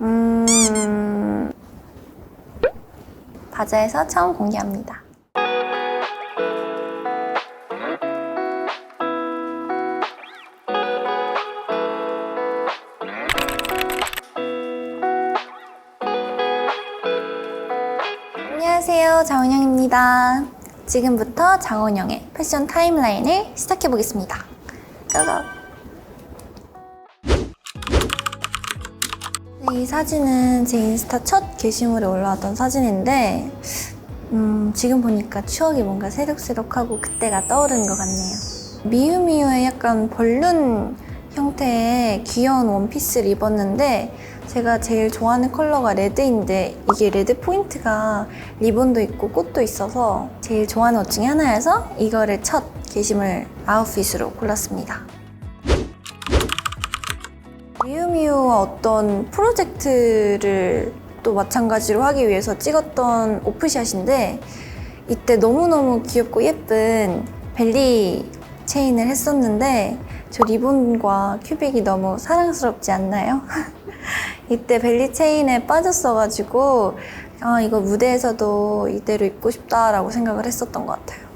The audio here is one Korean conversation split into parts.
음... 바자에서 처음 공개합니다. 안녕하세요. 장원영입니다. 지금부터 장원영의 패션 타임라인을 시작해 보겠습니다. 고고! 이 사진은 제 인스타 첫 게시물에 올라왔던 사진인데 음, 지금 보니까 추억이 뭔가 새록새록하고 그때가 떠오르는 것 같네요. 미우미우의 약간 벌룬 형태의 귀여운 원피스를 입었는데 제가 제일 좋아하는 컬러가 레드인데 이게 레드 포인트가 리본도 있고 꽃도 있어서 제일 좋아하는 옷 중에 하나여서 이거를 첫 게시물 아웃핏으로 골랐습니다. 미우미우와 어떤 프로젝트를 또 마찬가지로 하기 위해서 찍었던 오프샷인데 이때 너무너무 귀엽고 예쁜 벨리 체인을 했었는데 저 리본과 큐빅이 너무 사랑스럽지 않나요? 이때 벨리 체인에 빠졌어가지고 아 이거 무대에서도 이대로 입고 싶다라고 생각을 했었던 것 같아요.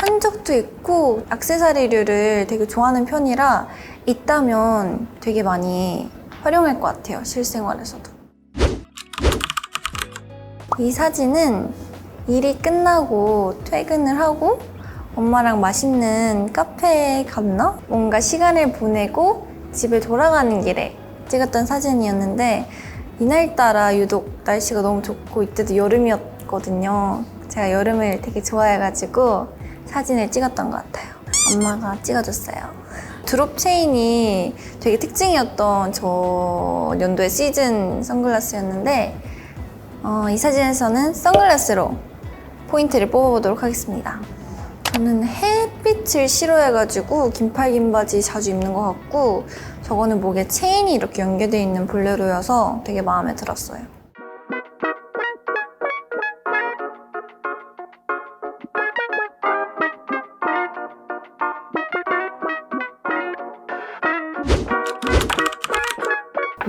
한적도 있고 액세서리류를 되게 좋아하는 편이라 있다면 되게 많이 활용할 것 같아요 실생활에서도. 이 사진은 일이 끝나고 퇴근을 하고 엄마랑 맛있는 카페에 갔나? 뭔가 시간을 보내고 집에 돌아가는 길에 찍었던 사진이었는데 이날따라 유독 날씨가 너무 좋고 이때도 여름이었거든요. 제가 여름을 되게 좋아해가지고 사진을 찍었던 것 같아요. 엄마가 찍어줬어요. 드롭 체인이 되게 특징이었던 저 연도의 시즌 선글라스였는데 어, 이 사진에서는 선글라스로 포인트를 뽑아보도록 하겠습니다. 저는 햇빛을 싫어해가지고 긴팔 긴 바지 자주 입는 것 같고 저거는 목에 체인이 이렇게 연결되어 있는 볼레로여서 되게 마음에 들었어요.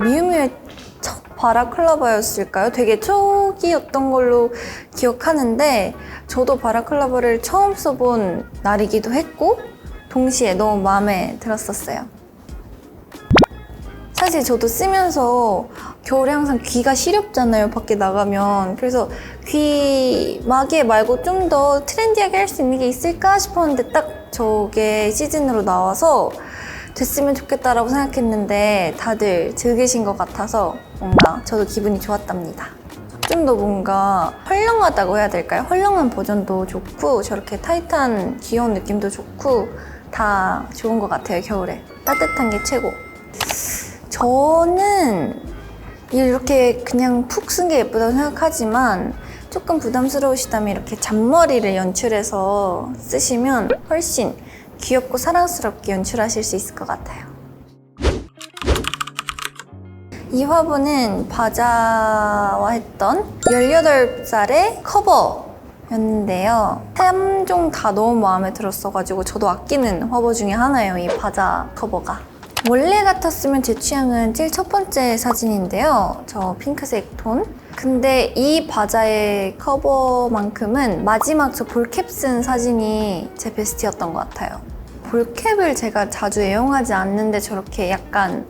미우미의 첫 바라클라바였을까요? 되게 초기였던 걸로 기억하는데 저도 바라클라바를 처음 써본 날이기도 했고 동시에 너무 마음에 들었었어요. 사실 저도 쓰면서 겨울에 항상 귀가 시렵잖아요, 밖에 나가면. 그래서 귀 마개 말고 좀 더 트렌디하게 할 수 있는 게 있을까 싶었는데 딱 저게 시즌으로 나와서 됐으면 좋겠다라고 생각했는데 다들 즐기신 것 같아서 뭔가 저도 기분이 좋았답니다. 좀 더 뭔가 헐렁하다고 해야 될까요? 헐렁한 버전도 좋고 저렇게 타이트한 귀여운 느낌도 좋고 다 좋은 것 같아요, 겨울에. 따뜻한 게 최고. 저는 이렇게 그냥 푹 쓴 게 예쁘다고 생각하지만 조금 부담스러우시다면 이렇게 잔머리를 연출해서 쓰시면 훨씬 귀엽고 사랑스럽게 연출하실 수 있을 것 같아요. 이 화보는 바자와 했던 18살의 커버였는데요. 3종 다 너무 마음에 들었어가지고 저도 아끼는 화보 중에 하나예요, 이 바자 커버가. 원래 같았으면 제 취향은 제일 첫 번째 사진인데요. 저 핑크색 톤. 근데 이 바자의 커버만큼은 마지막 저 볼캡 쓴 사진이 제 베스트였던 것 같아요. 볼캡을 제가 자주 애용하지 않는데 저렇게 약간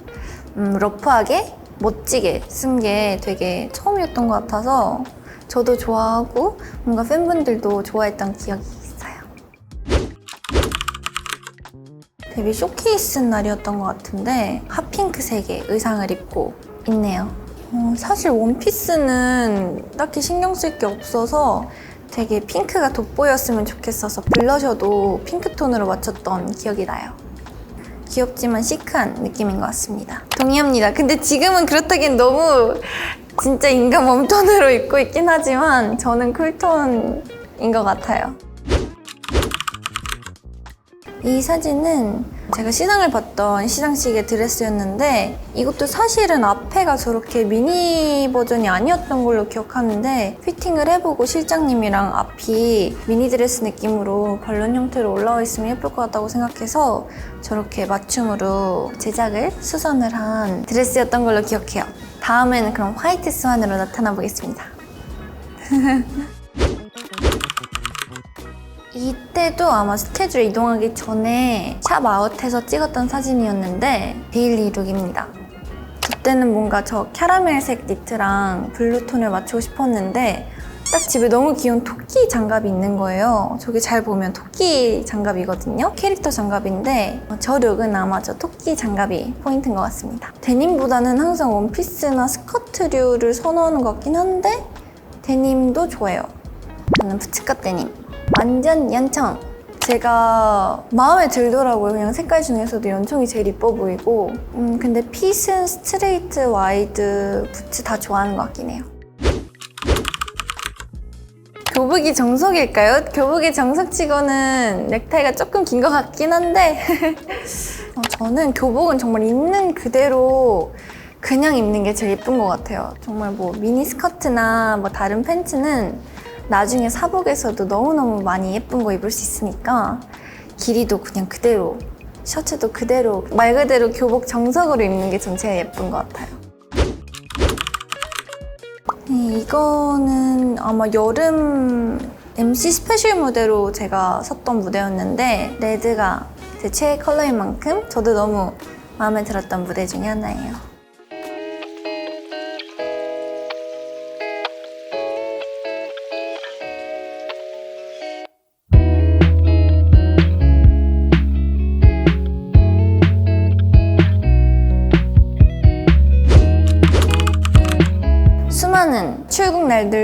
음, 러프하게 멋지게 쓴 게 되게 처음이었던 것 같아서 저도 좋아하고 뭔가 팬분들도 좋아했던 기억이 있어요. 데뷔 쇼케이스 날이었던 것 같은데 핫핑크색의 의상을 입고 있네요. 어, 사실 원피스는 딱히 신경 쓸 게 없어서 되게 핑크가 돋보였으면 좋겠어서 블러셔도 핑크톤으로 맞췄던 기억이 나요. 귀엽지만 시크한 느낌인 것 같습니다. 동의합니다. 근데 지금은 그렇다기엔 너무 진짜 인간 웜톤으로 입고 있긴 하지만 저는 쿨톤인 것 같아요. 이 사진은 제가 시상을 봤던 시상식의 드레스였는데 이것도 사실은 앞에가 저렇게 미니 버전이 아니었던 걸로 기억하는데 피팅을 해보고 실장님이랑 앞이 미니 드레스 느낌으로 발론 형태로 올라와 있으면 예쁠 것 같다고 생각해서 저렇게 맞춤으로 제작을 수선을 한 드레스였던 걸로 기억해요. 다음에는 그럼 화이트 스완으로 나타나 보겠습니다. 이때도 아마 스케줄 이동하기 전에 샵 아웃해서 찍었던 사진이었는데 데일리 룩입니다. 그때는 뭔가 저 캐러멜색 니트랑 블루톤을 맞추고 싶었는데 딱 집에 너무 귀여운 토끼 장갑이 있는 거예요. 저기 잘 보면 토끼 장갑이거든요. 캐릭터 장갑인데 저 룩은 아마 저 토끼 장갑이 포인트인 것 같습니다. 데님보다는 항상 원피스나 스커트류를 선호하는 것 같긴 한데 데님도 좋아요. 저는 푸츠컷 데님. 완전 연청. 제가 마음에 들더라고요. 그냥 색깔 중에서도 연청이 제일 이뻐 보이고. 음, 근데 핏은 스트레이트, 와이드, 부츠 다 좋아하는 것 같긴 해요. 교복이 정석일까요? 교복이 정석치고는 넥타이가 조금 긴 것 같긴 한데 어, 저는 교복은 정말 있는 그대로 그냥 입는 게 제일 예쁜 것 같아요. 정말 뭐 미니 스커트나 뭐 다른 팬츠는 나중에 사복에서도 너무너무 많이 예쁜 거 입을 수 있으니까 길이도 그냥 그대로 셔츠도 그대로 말 그대로 교복 정석으로 입는 게 전 제일 예쁜 것 같아요. 네, 이거는 아마 여름 MC 스페셜 무대로 제가 섰던 무대였는데 레드가 제 최애 컬러인 만큼 저도 너무 마음에 들었던 무대 중에 하나예요.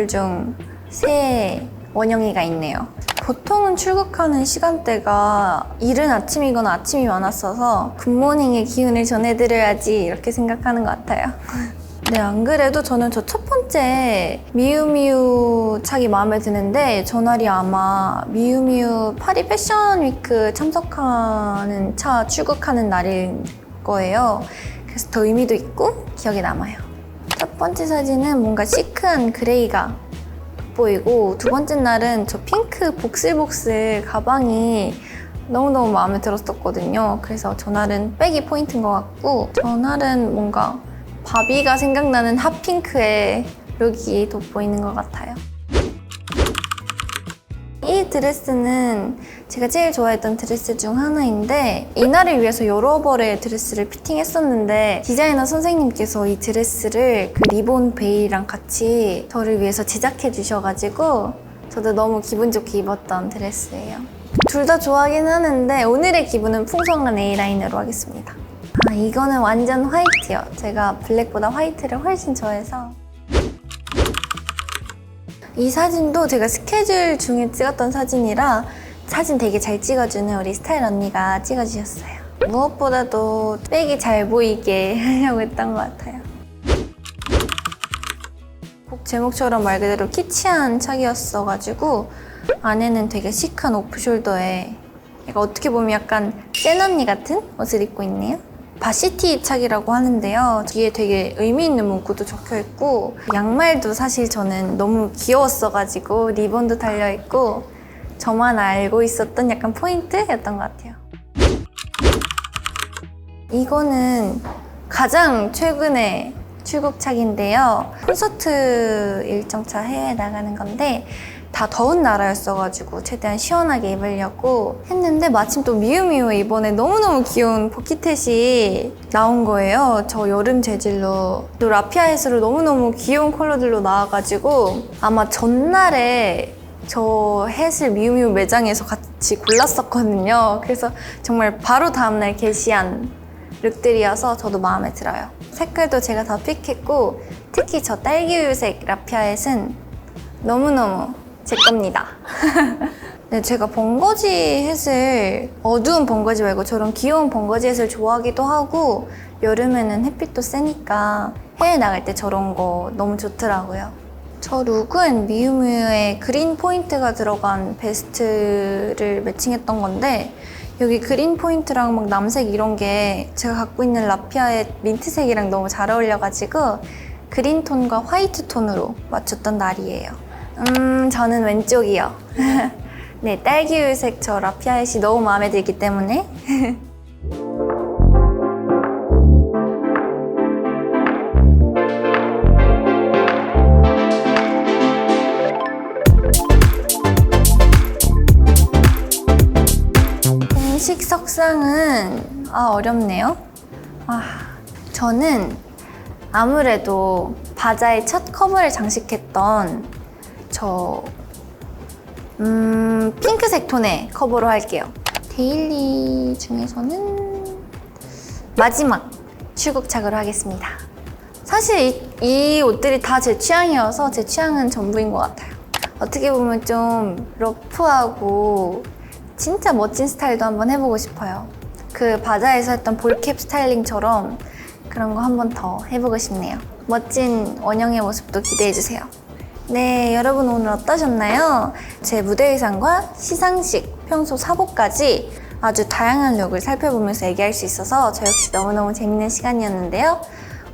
날들 중 새 원영이가 있네요. 보통은 출국하는 시간대가 이른 아침이거나 아침이 많았어서 굿모닝의 기운을 전해드려야지 이렇게 생각하는 것 같아요. 네, 안 그래도 저는 저 첫 번째 미우미우 착이 마음에 드는데 저날이 아마 미우미우 파리 패션 위크 참석하는 차 출국하는 날일 거예요. 그래서 더 의미도 있고 기억에 남아요. 첫 번째 사진은 뭔가 시크한 그레이가 돋보이고 두 번째 날은 저 핑크 복슬복슬 가방이 너무너무 마음에 들었었거든요. 그래서 저날은 백이 포인트인 것 같고 저날은 뭔가 바비가 생각나는 핫핑크의 룩이 돋보이는 것 같아요. 이 드레스는 제가 제일 좋아했던 드레스 중 하나인데 이날을 위해서 여러 벌의 드레스를 피팅했었는데 디자이너 선생님께서 이 드레스를 그 리본 베일이랑 같이 저를 위해서 제작해 주셔가지고 저도 너무 기분 좋게 입었던 드레스예요. 둘 다 좋아하긴 하는데 오늘의 기분은 풍성한 A라인으로 하겠습니다. 아 이거는 완전 화이트요. 제가 블랙보다 화이트를 훨씬 좋아해서 이 사진도 제가 스케줄 중에 찍었던 사진이라 사진 되게 잘 찍어주는 우리 스타일 언니가 찍어주셨어요. 무엇보다도 백이 잘 보이게 하려고 했던 것 같아요. 곡 제목처럼 말 그대로 키치한 착이었어가지고 안에는 되게 시크한 오프숄더에 어떻게 보면 약간 센 언니 같은 옷을 입고 있네요. 바시티 착이라고 하는데요. 뒤에 되게 의미 있는 문구도 적혀 있고 양말도 사실 저는 너무 귀여웠어가지고 리본도 달려 있고 저만 알고 있었던 약간 포인트였던 것 같아요. 이거는 가장 최근에 출국착인데요. 콘서트 일정차 해외에 나가는 건데 다 더운 나라였어가지고 최대한 시원하게 입으려고 했는데 마침 또 미우미우 이번에 너무너무 귀여운 버킷햇이 나온 거예요. 저 여름 재질로 또 라피아에스로 너무너무 귀여운 컬러들로 나와가지고 아마 전날에 저 햇을 미우미우 매장에서 같이 골랐었거든요. 그래서 정말 바로 다음날 게시한 룩들이어서 저도 마음에 들어요. 색깔도 제가 다 픽했고 특히 저 딸기우유색 라피아햇은 너무너무 제 겁니다. 네, 제가 번거지 햇을 어두운 번거지 말고 저런 귀여운 번거지 햇을 좋아하기도 하고 여름에는 햇빛도 세니까 해외 나갈 때 저런 거 너무 좋더라고요. 저 룩은 미우미우의 그린 포인트가 들어간 베스트를 매칭했던 건데 여기 그린 포인트랑 막 남색 이런 게 제가 갖고 있는 라피아의 민트색이랑 너무 잘 어울려가지고 그린 톤과 화이트 톤으로 맞췄던 날이에요. 음, 저는 왼쪽이요. 네, 딸기유색 저 라피아엣이 너무 마음에 들기 때문에. 음식 석상은 아 어렵네요. 아, 저는 아무래도 바자의 첫 커버를 장식했던 저 음, 핑크색 톤의 커버로 할게요. 데일리 중에서는 마지막 출국착으로 하겠습니다. 사실 이, 이 옷들이 다 제 취향이어서 제 취향은 전부인 것 같아요. 어떻게 보면 좀 러프하고 진짜 멋진 스타일도 한번 해보고 싶어요. 그 바자에서 했던 볼캡 스타일링처럼 그런 거 한번 더 해보고 싶네요. 멋진 원영의 모습도 기대해주세요. 네, 여러분 오늘 어떠셨나요? 제 무대 의상과 시상식, 평소 사복까지 아주 다양한 룩을 살펴보면서 얘기할 수 있어서 저 역시 너무너무 재밌는 시간이었는데요.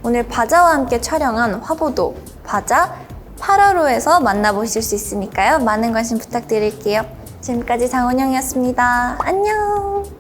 오늘 바자와 함께 촬영한 화보도 바자 8화로에서 만나보실 수 있으니까요. 많은 관심 부탁드릴게요. 지금까지 장원영이었습니다. 안녕!